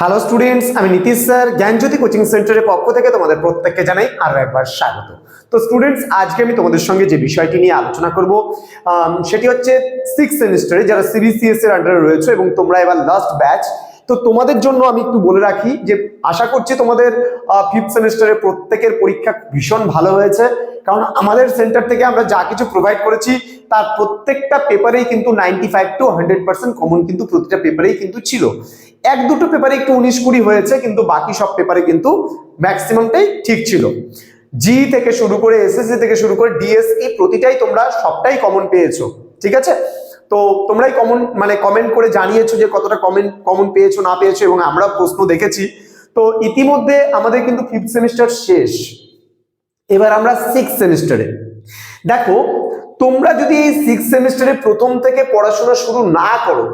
Hello students আমি Nitish sir, জ্ঞানজ্যোতি coaching সেন্টারের পক্ষ থেকে তোমাদের প্রত্যেককে জানাই আরও একবার স্বাগত। তো স্টুডেন্টস আজকে আমি তোমাদের সঙ্গে যে বিষয়টি নিয়ে আলোচনা করব সেটি হচ্ছে সিক্স সেমিস্টারে যারা সিবিসিএস এর আন্ডারে রয়েছে এবং তোমরা এবার লাস্ট ব্যাচ তো তোমাদের জন্য আমি একটু বলে রাখি যে আশা করছি তোমাদের ফিফথ সেমিস্টারের প্রত্যেকের পরীক্ষা ভীষণ ভালো হয়েছে। কারণ আমাদের সেন্টার থেকে আমরা যা কিছু প্রোভাইড করেছি, তার প্রত্যেকটা পেপারেই কিন্তু ninety five to hundred percent common কিন্তু প্রতিটা পেপারেই কিন্তু ছিল। এক দুটো পেপারে একটু উনিশ কুড়ি হয়েছে, কিন্তু বাকি সব পেপারে কিন্তু ম্যাক্সিমামটাই ঠিক ছিল। জি থেকে শুরু করে এসএসসি থেকে শুরু করে ডিএসই প্রতিটাই তোমরা সবটাই কমন পেয়েছ, ঠিক আছে? তো তোমরাই কমন মানে কমেন্ট করে জানিয়েছো যে কতটা কমেন্ট কমন পেয়েছ, না পেয়েছ, এবং আমরা প্রশ্ন দেখেছি। তো ইতিমধ্যে আমাদের কিন্তু ফিফথ সেমিস্টার শেষ। এবার আমরা সিক্স সেমিস্টারে দেখো, তোমরা যদি এই সিক্স সেমিস্টারে প্রথম থেকে পড়াশোনা শুরু না করো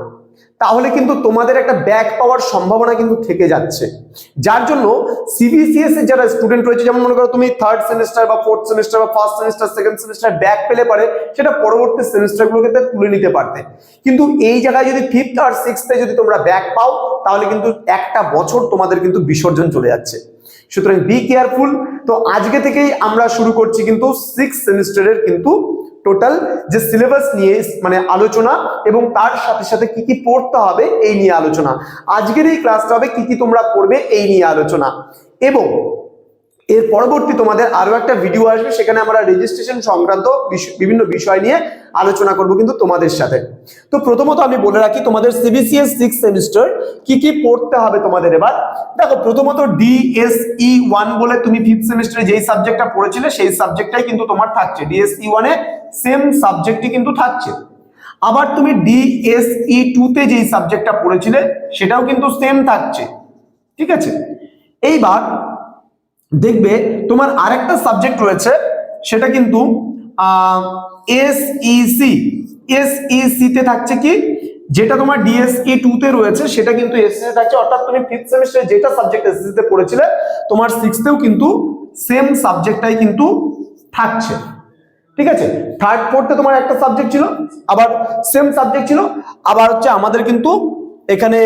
তাহলে কিন্তু তোমাদের একটা ব্যাক পাওয়ার সম্ভাবনা কিন্তু থেকে যাচ্ছে। যার জন্য সিবিসিএস এর যারা স্টুডেন্ট রয়েছে, যেমন মনে করো তুমি থার্ড সেমিস্টার বা ফোর্থ সেমিস্টার বা first semester second semester back পেলে পারে সেটা পরবর্তী সেমিস্টারগুলোকে তে তুলে নিতে পারতে। কিন্তু এই জায়গায় যদি ফিফথ আর সিক্সথে যদি তোমরা ব্যাক পাও, তাহলে কিন্তু একটা বছর তোমাদের কিন্তু বিসর্জন চলে যাচ্ছে। সুতরাং বি কেয়ারফুল তো আজকে থেকেই আমরা শুরু করছি কিন্তু সিক্স সেমিস্টারের কিন্তু টোটাল যে সিলেবাস নিয়ে মানে আলোচনা এবং তার সাথে সাথে কি কি পড়তে হবে এই নিয়ে আলোচনা। আজকের এই ক্লাসটা হবে কি কি তোমরা পড়বে এই নিয়ে আলোচনা। এবং এর পরবর্তী তোমাদের আরও একটা ভিডিও আসবে, সেখানে আমরা রেজিস্ট্রেশন সংক্রান্ত বিভিন্ন বিষয় নিয়ে আলোচনা করব কিন্তু তোমাদের সাথে। তো প্রথমত আমি বলে রাখি, তোমাদের সিবিসিএস সিক্স সেমিস্টার কি কি পড়তে হবে তোমাদের এবার? দেখো, প্রথমত ডিএসই ওয়ান বলে তুমি ফিফথ সেমিস্টারে যেই সাবজেক্টটা পড়েছিলে, সেই সাবজেক্টটাই কিন্তু তোমার থাকছে। ডিএসই ওয়ানে সেম সাবজেক্টই কিন্তু থাকছে। আবার তুমি ডিএসই টু তে যেই সাবজেক্টটা পড়েছিলে, সেটাও কিন্তু সেম থাকছে। ঠিক আছে? এইবার দেখবে তোমার আরেকটা সাবজেক্ট রয়েছে, সেটা কিন্তু এসইসি এসইসি তে থাকছে কি? যেটা তোমার ডিএসই টু তে রয়েছে, সেটা কিন্তু এসসি তে থাকছে, অর্থাৎ তুমি ফিফথ সেমিস্টারে যেটা সাবজেক্ট এসএসসি তে পড়েছিলে, তোমার সিক্সথেও কিন্তু সেম সাবজেক্টটাই কিন্তু থাকছে। ঠিক আছে? থার্ড ফোর্থে তোমার একটা সাবজেক্ট ছিল, আবার সেম সাবজেক্ট ছিল, আবার হচ্ছে আমাদের কিন্তু এখানে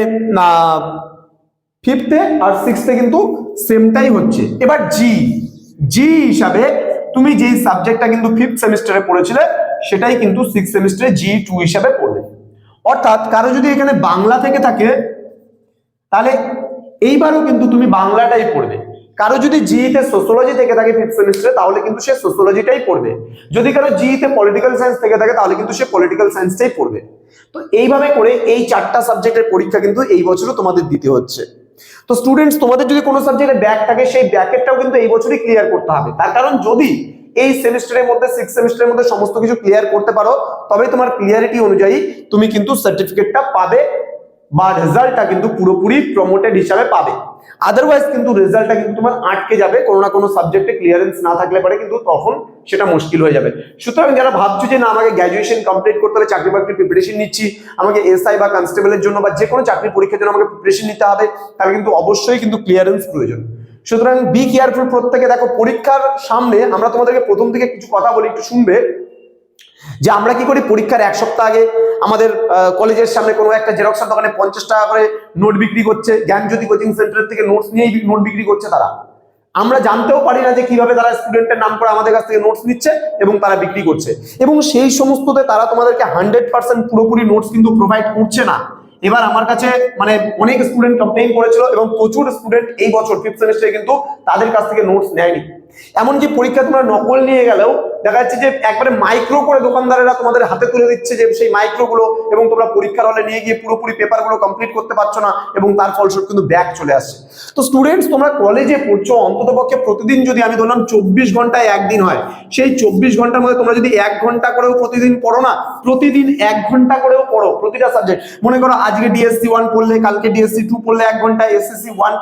ফিফথে আর সিক্সথে কিন্তু সেমটাই হচ্ছে। এবার জি জি হিসাবে তুমি যেই সাবজেক্টটা কিন্তু ফিফথ সেমিস্টারে পড়েছিলে, সেটাই কিন্তু সিক্স সেমিস্টারে জি টু হিসাবে পড়বে অর্থাৎ কারও যদি এখানে বাংলা থেকে থাকে, তাহলে এইবারও কিন্তু তুমি বাংলাটাই পড়বে। কারও যদি জিইতে সোশ্যোলজি থেকে থাকে ফিফথ সেমিস্টারে তাহলে কিন্তু সে সোশ্যোলজিটাই পড়বে। যদি কারও জিইতে পলিটিক্যাল সায়েন্স থেকে থাকে, তাহলে কিন্তু সে পলিটিক্যাল সায়েন্সটাই পড়বে। তো এইভাবে করে এই চারটা সাবজেক্টের পরীক্ষা কিন্তু এই বছরও তোমাদের দিতে হচ্ছে। তো স্টুডেন্টস তোমাদের যদি কোনো সাবজেক্টে ব্যাক থাকে, সেই ব্যাকেটটাও কিন্তু এই বছরই ক্লিয়ার করতে হবে। তার কারণ যদি এই সেমিস্টারের মধ্যে সিক্স সেমিস্টারের মধ্যে সমস্ত কিছু ক্লিয়ার করতে পারো তবে তোমার ক্লিয়ারিটি অনুযায়ী তুমি কিন্তু সার্টিফিকেটটা পাবে। বা রেজাল্টটা কিন্তু পুরোপুরি প্রমোটেড হিসাবে পাবে। আদারওয়াইজ কিন্তু রেজাল্টটা কিন্তু তোমার আটকে যাবে, কোনো না কোনো সাবজেক্টে ক্লিয়ারেন্স না থাকলে পরে কিন্তু তখন সেটা মুশকিল হয়ে যাবে। সুতরাং যারা ভাবছ যে, না, আমাকে গ্র্যাজুয়েশন কমপ্লিট করতে হবে, চাকরি বাকরির প্রিপারেশন নিচ্ছি, আমাকে এসআই বা কনস্টেবলের জন্য বা যে কোনো চাকরি পরীক্ষার জন্য আমাকে প্রিপারেশন নিতে হবে, তাহলে কিন্তু অবশ্যই কিন্তু ক্লিয়ারেন্স প্রয়োজন। সুতরাং বি কেয়ারফুল প্রত্যেকে। দেখো, পরীক্ষার সামনে আমরা তোমাদেরকে প্রথম থেকে কিছু কথা বলি, একটু শুনবে যে, আমরা কি করি? পরীক্ষার এক সপ্তাহ আগে আমাদের কলেজের সামনে কোনো একটা জেরক্সের দোকানে পঞ্চাশ টাকা করে নোট বিক্রি করছে, জ্ঞানজ্যোতি কোচিং সেন্টার থেকে নোটস নিয়েই নোট বিক্রি করছে তারা। আমরা জানতেও পারি না যে কীভাবে তারা স্টুডেন্টের নাম করে আমাদের কাছ থেকে নোটস নিচ্ছে এবং তারা বিক্রি করছে। এবং সেই সমস্ততে তারা তোমাদেরকে হান্ড্রেড পার্সেন্ট পুরোপুরি নোটস কিন্তু প্রোভাইড করছে না। এবার আমার কাছে মানে অনেক স্টুডেন্ট কমপ্লেন করেছিল এবং প্রচুর স্টুডেন্ট এই বছর ফিফথ সেমিস্টারে কিন্তু তাদের কাছ থেকে নোটস নেয়নি। এমনকি পরীক্ষা তোমরা নকল নিয়ে গেলেও দেখা যাচ্ছে যে একবারে মাইক্রো করে দোকানদারেরা তোমাদের হাতে তুলে দিচ্ছে যে সেই মাইক্রো গুলো এবং তোমরা পরীক্ষার হলে নিয়ে গিয়ে পুরোপুরি পেপারগুলো কমপ্লিট করতে পারছ না এবং তার ফলস্বরূপ কিন্তু ব্যাক চলে আসছে। তো স্টুডেন্টস তোমরা কলেজে পড়ছো অন্তত পক্ষে প্রতিদিন যদি আমি ধরলাম চব্বিশ ঘন্টায় একদিন হয়, সেই চব্বিশ ঘণ্টার মধ্যে তোমরা যদি এক ঘণ্টা করেও প্রতিদিন পড়ো না, প্রতিদিন এক ঘণ্টা করেও পড়ো প্রতিটা সাবজেক্ট মনে করো আজকে ডিএসসি ওয়ান পড়লে, কালকে ডিএসসি টু পড়লে এক ঘণ্টা এসএসসি ওয়ান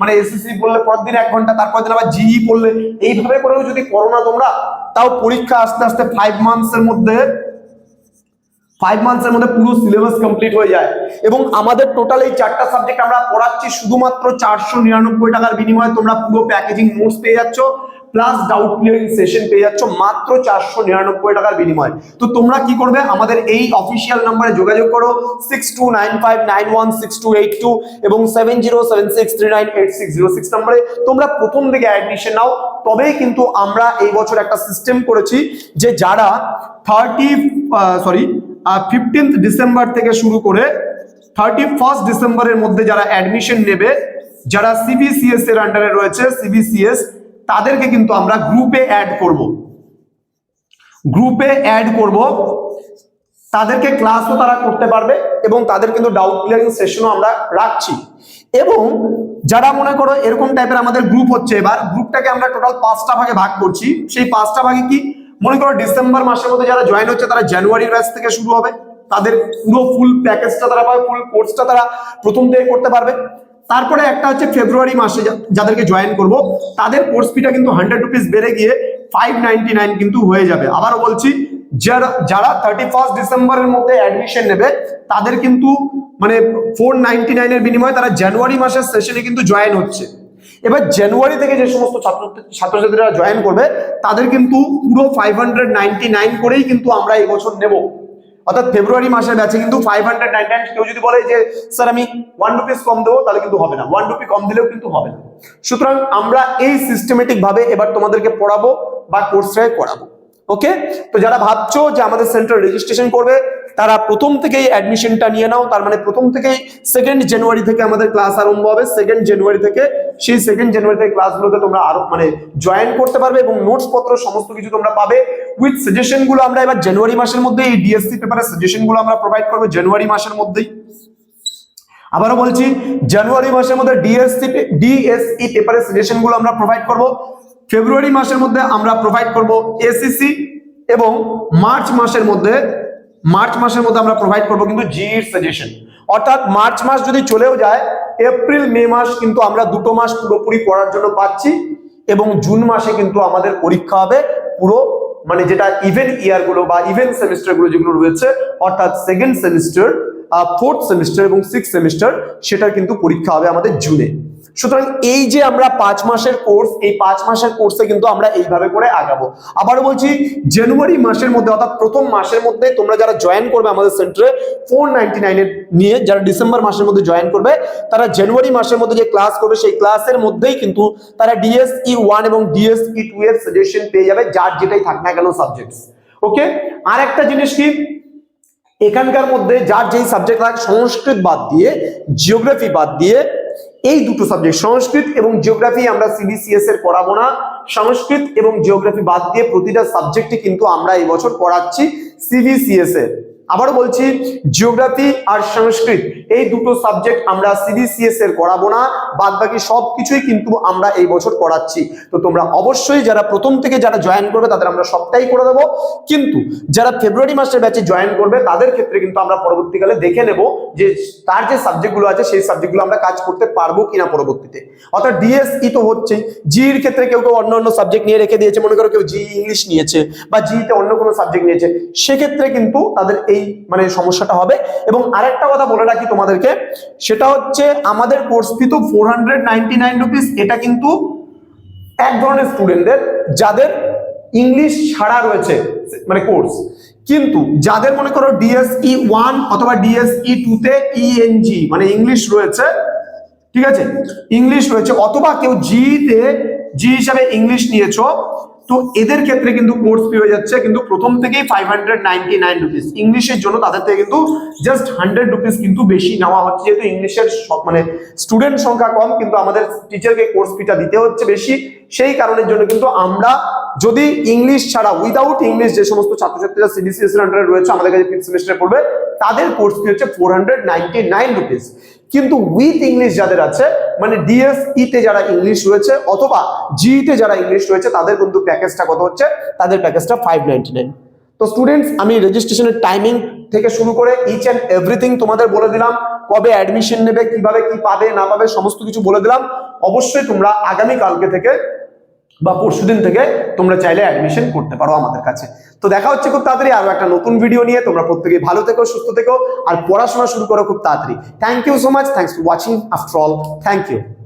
মানে এসএসসি পড়লে পরের দিন এক ঘণ্টা তারপর দিন আবার জিই পড়লে এইভাবে করেও যদি করো না তোমরা, তাও পরীক্ষা আস্তে আস্তে ফাইভ মান্থসের মধ্যে ফাইভ মান্থসের মধ্যে পুরো সিলেবাস কমপ্লিট হয়ে যায়। এবং আমাদের টোটাল এই চারটা সাবজেক্ট আমরা পড়াচ্ছি শুধুমাত্র চারশো নিরানব্বই টাকার বিনিময়ে তোমরা পুরো প্যাকেজিং নোটস পেয়ে যাচ্ছ। প্লাস ডাউট ক্লিয়ারিং সেশন পেয়ে যাচ্ছ মাত্র চারশো নিরানব্বই টাকার বিনিময়। তো তোমরা কি করবে? আমাদের এই অফিসিয়াল নাম্বারে যোগাযোগ করো six two nine five nine one six two eight two এবং seven zero seven six three nine eight six zero six নাম্বারে। তোমরা প্রথম দিকে অ্যাডমিশন নাও, তবেই কিন্তু আমরা এই বছর একটা সিস্টেম করেছি যে যারা থার্টি সরি ফিফটিন্থ ডিসেম্বর থেকে শুরু করে থার্টি ফার্স্ট ডিসেম্বরের মধ্যে যারা অ্যাডমিশন নেবে, যারা সিবিসিএস এর আন্ডারে রয়েছে সিবিসিএস তাদেরকে কিন্তু আমরা গ্রুপে অ্যাড করব। গ্রুপে অ্যাড করব, তাদেরকে ক্লাসও তারা করতে পারবে এবং তাদের কিন্তু ডাউট ক্লিয়ারিং সেশনও আমরা রাখছি। এবং যারা মনে করো এরকম টাইপের আমাদের গ্রুপ হচ্ছে, এবার গ্রুপটাকে আমরা টোটাল পাঁচটা ভাগে ভাগ করছি। সেই পাঁচটা ভাগে কি? মনে করো ডিসেম্বর মাসের মধ্যে যারা জয়েন হচ্ছে, তারা জানুয়ারির ব্যাচ থেকে শুরু হবে। তাদের পুরো ফুল প্যাকেজটা তারা পাবে ফুল কোর্সটা তারা প্রথম থেকে করতে পারবে। তারপরে একটা হচ্ছে ফেব্রুয়ারি মাসে যাদেরকে জয়েন করব, তাদের কোর্স ফিটা কিন্তু হান্ড্রেড রুপিস বেড়ে গিয়ে ফাইভ নাইন কিন্তু হয়ে যাবে। আবারও বলছি, যারা যারা থার্টি ফার্স্ট ডিসেম্বরের মধ্যে অ্যাডমিশন নেবে, তাদের কিন্তু মানে ফোর নাইনটি নাইনের বিনিময়ে তারা জানুয়ারি মাসের সেশনে কিন্তু জয়েন হচ্ছে। এবার জানুয়ারি থেকে যে সমস্ত ছাত্র ছাত্রছাত্রীরা জয়েন করবে, তাদের কিন্তু পুরো ফাইভ হান্ড্রেড নাইনটি নাইন করেই কিন্তু আমরা এই বছর নেব। অর্থাৎ ফেব্রুয়ারি মাসের ব্যাচে কিন্তু ফাইভ হান্ড্রেড নাইন কেউ যদি বলে যে, স্যার, আমি ওয়ান রুপিস কম দেবো, তাহলে কিন্তু হবে না। ওয়ান রুপি কম দিলেও কিন্তু হবে না। সুতরাং আমরা এই সিস্টেমেটিক ভাবে এবার তোমাদেরকে পড়াবো বা কোর্সটাই করাবো। ওকে তো যারা ভাবছ যে আমাদের সেন্টার রেজিস্ট্রেশন করবে, তারা প্রথম থেকেই অ্যাডমিশনটা নিয়ে নাও। তার মানে প্রথম থেকেই সেকেন্ড জানুয়ারি থেকে আমাদের ক্লাস আরম্ভ হবে। সেকেন্ড জানুয়ারি থেকে সেই সেকেন্ড জানুয়ারি থেকে ক্লাসগুলোতে তোমরা আরও মানে জয়েন করতে পারবে এবং নোটস পত্র সমস্ত কিছু তোমরা পাবে। উইথ সাজেশনগুলো আমরা এবার জানুয়ারি মাসের মধ্যে এই ডিএসসি পেপারের সাজেশনগুলো আমরা প্রোভাইড করব জানুয়ারি মাসের মধ্যেই। আবারও বলছি জানুয়ারি মাসের মধ্যে ডিএসসি ডিএসই পেপারের সাজেশনগুলো আমরা প্রোভাইড করব। ফেব্রুয়ারি মাসের মধ্যে আমরা প্রোভাইড করব এসিসি এবং মার্চ মাসের মধ্যে মার্চ মাসের মধ্যে আমরা প্রোভাইড করব কিন্তু জিইর সাজেশন অর্থাৎ মার্চ মাস যদি চলেও যায় এপ্রিল, মে মাস কিন্তু আমরা দুটো মাস পুরোপুরি পড়ার জন্য পাচ্ছি এবং জুন মাসে কিন্তু আমাদের পরীক্ষা হবে পুরো মানে যেটা ইভেন্ট ইয়ারগুলো বা ইভেন্ট সেমিস্টারগুলো যেগুলো রয়েছে, অর্থাৎ সেকেন্ড সেমিস্টার ফোর্থ সেমিস্টার এবং সিক্স সেমিস্টার সেটার কিন্তু পরীক্ষা হবে আমাদের জুনে। সুতরাং এই যে আমরা পাঁচ মাসের কোর্স এই পাঁচ মাসের কোর্সে কিন্তু আমরা এইভাবে করে আগাবো। আবার বলছি, জানুয়ারি মাসের মধ্যে অর্থাৎ প্রথম মাসের মধ্যে তোমরা যারা জয়েন করবে আমাদের সেন্টারে ফোর নাইনটি নাইনের নিয়ে যারা ডিসেম্বর মাসের মধ্যে জয়েন করবে, তারা জানুয়ারি মাসের মধ্যে যে ক্লাস করবে, সেই ক্লাসের মধ্যেই কিন্তু তারা ডিএসই ওয়ান এবং ডিএসই টু এর সাজেশন পেয়ে যাবে, যার যেটাই থাক না কেন সাবজেক্ট ওকে আর একটা জিনিস কি? এখানকার মধ্যে যার যেই সাবজেক্ট থাকে সংস্কৃত বাদ দিয়ে জিওগ্রাফি বাদ দিয়ে, এই দুটো সাবজেক্ট সংস্কৃত এবং জিওগ্রাফি আমরা সিবিসিএস এর পড়াবো না। সংস্কৃত এবং জিওগ্রাফি বাদ দিয়ে প্রতিটা সাবজেক্টই কিন্তু আমরা এই বছর পড়াচ্ছি সিবিসিএস এর আবারও বলছি জিওগ্রাফি আর সংস্কৃত এই দুটো সাবজেক্ট আমরা সিবিসিএস এর করাবো না বাদ বাকি সব কিছুই কিন্তু আমরা এই বছর করাচ্ছি। তো তোমরা অবশ্যই যারা প্রথম থেকে যারা জয়েন করবে, তাদের আমরা সবটাই করে দেবো। কিন্তু যারা ফেব্রুয়ারি মাসের ব্যাচে জয়েন করবে, তাদের ক্ষেত্রে কিন্তু আমরা পরবর্তীকালে দেখে নেব যে তার যে সাবজেক্টগুলো আছে, সেই সাবজেক্টগুলো আমরা কাজ করতে পারব কিনা পরবর্তীতে। অর্থাৎ ডিএসই তো হচ্ছেই। জির ক্ষেত্রে কেউ কেউ অন্য অন্য সাবজেক্ট নিয়ে রেখে দিয়েছে, মনে করো কেউ জি ইংলিশ নিয়েছে বা জিতে অন্য কোনো সাবজেক্ট নিয়েছে। সেক্ষেত্রে কিন্তু তাদের এই মানে সমস্যাটা হবে। এবং আরেকটা কথা বলে রাখি তোমাদেরকে সেটা হচ্ছে আমাদের কোর্স ফি তো ফোর হান্ড্রেড এটা কিন্তু এক ধরনের স্টুডেন্টদের যাদের ইংলিশ ছাড়া রয়েছে মানে কোর্স কিন্তু যাদের মনে করো ডিএসই ওয়ান অথবা ডিএসই টু তে ইএনজি মানে ইংলিশ রয়েছে, ঠিক আছে? ইংলিশ রয়েছে, অথবা কেউ জি তে জি হিসাবে ইংলিশ নিয়েছো তো এদের ক্ষেত্রে কিন্তু কোর্স ফি হয়ে যাচ্ছে কিন্তু প্রথম থেকেই five hundred ninety nine rupees ইংলিশের জন্য তাদের থেকে কিন্তু জাস্ট হান্ড্রেড রুপিস কিন্তু বেশি নেওয়া হচ্ছে। যেহেতু ইংলিশের মানে স্টুডেন্ট সংখ্যা কম, কিন্তু আমাদের টিচারকে কোর্স ফিটা দিতে হচ্ছে বেশি। সেই কারণের জন্য কিন্তু আমরা যদি ইংলিশ ছাড়া উইদাউট ইংলিশ যে সমস্ত ছাত্রছাত্রীরা সিবিসিএস আন্ডারে রয়েছে, আমাদের কাছে ফিফথ সেমিস্টারে পড়বে, তাদের কোর্স ফি হচ্ছে four hundred ninety nine rupees কিন্তু উইথ ইংলিশ যাদের আছে মানে ডিএস ইতে যারা ইংলিশ রয়েছে, অথবা জিইতে যারা ইংলিশ রয়েছে, তাদের কিন্তু প্যাকেজটা কত হচ্ছে? তাদের প্যাকেজটা ফাইভ তো স্টুডেন্টস আমি রেজিস্ট্রেশনের টাইমিং থেকে শুরু করে ইচ অ্যান্ড এভরিথিং তোমাদের বলে দিলাম, কবে অ্যাডমিশন নেবে, কীভাবে কি পাবে, না পাবে, সমস্ত কিছু বলে দিলাম। অবশ্যই তোমরা আগামী কালকে থেকে বা পরশুদিন থেকে তোমরা চাইলে অ্যাডমিশন করতে পারো আমাদের কাছে। তো দেখা হচ্ছে খুব তাড়াতাড়ি আরও একটা নতুন ভিডিও নিয়ে। তোমরা প্রত্যেকে ভালো থেকো, সুস্থ থেকো, আর পড়াশোনা শুরু করো খুব তাড়াতাড়ি। Thank you so much thanks for watching after all thank you